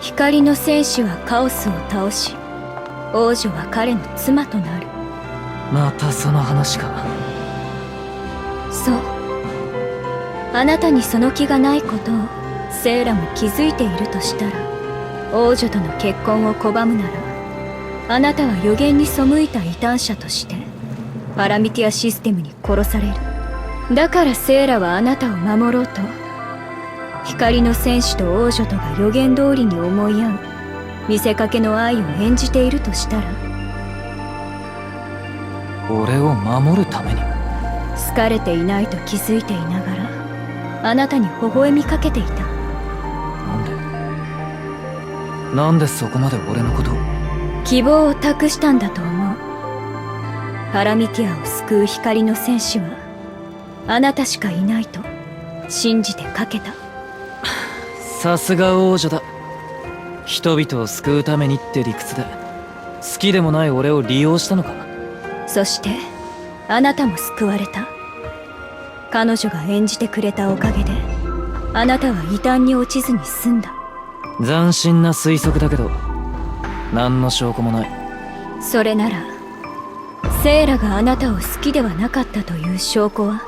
光の戦士はカオスを倒し王女は彼の妻となる。またその話か。そう。あなたにその気がないことをセーラも気づいているとしたら王女との結婚を拒むならあなたは予言に背いた異端者としてパラミティアシステムに殺される。だからセーラはあなたを守ろうと光の戦士と王女とが予言通りに思い合う。見せかけの愛を演じているとしたら。俺を守るために。好かれていないと気づいていながらあなたに微笑みかけていた。なんで？なんでそこまで俺のことを？希望を託したんだと思う。パラミティアを救う光の戦士はあなたしかいないと信じてかけたさすが王女だ。人々を救うためにって理屈で好きでもない俺を利用したのか。そしてあなたも救われた。彼女が演じてくれたおかげであなたは異端に落ちずに済んだ。斬新な推測だけど何の証拠もない。それならセイラがあなたを好きではなかったという証拠は